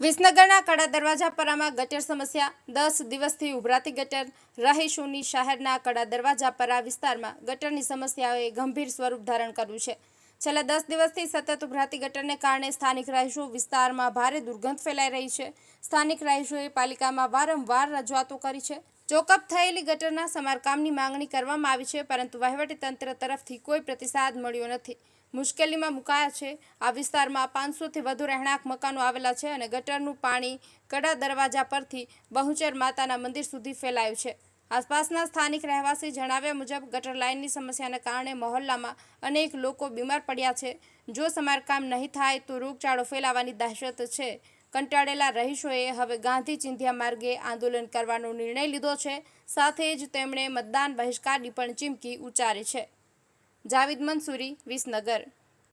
વિસનગરના કડા દરવાજા પરામાં ગટર સમસ્યા, દસ દિવસથી ઉભરાતી ગટર, રહીશોની શહેરના કડા દરવાજા પરા વિસ્તારમાં ગટરની સમસ્યાઓએ ગંભીર સ્વરૂપ ધારણ કર્યું છે. છેલ્લા દસ દિવસથી સતત ઉભરાતી ગટરને કારણે સ્થાનિક રહીશો વિસ્તારમાં ભારે દુર્ગંધ ફેલાઈ રહી છે. સ્થાનિક રહીશોએ પાલિકામાં વારંવાર રજૂઆતો કરી છે. ચોકઅપ થયેલી ગટરના સમારકામની માંગણી કરવામાં આવી છે, પરંતુ વહીવટીતંત્ર તરફથી કોઈ પ્રતિસાદ મળ્યો નથી. મુશ્કેલીમાં મુકાયા છે. આ વિસ્તારમાં પાંચસોથી વધુ રહેણાંક મકાનો આવેલા છે અને ગટરનું પાણી કડા દરવાજા પરથી બહુચર માતાના મંદિર સુધી ફેલાયું છે. આસપાસના સ્થાનિક રહેવાસી જણાવ્યા મુજબ, ગટર લાઇનની સમસ્યાને કારણે મહોલ્લામાં અનેક લોકો બીમાર પડ્યા છે. જો સમારકામ નહીં થાય તો રોગચાળો ફેલાવાની દહેશત છે. કંટાળેલા રહીશોએ હવે ગાંધી ચિંધ્યા માર્ગે આંદોલન કરવાનો નિર્ણય લીધો છે. સાથે જ તેમણે મતદાન બહિષ્કારની પણ ચીમકી ઉચ્ચારી છે. જાવિદ મંસૂરી, વિસનગર.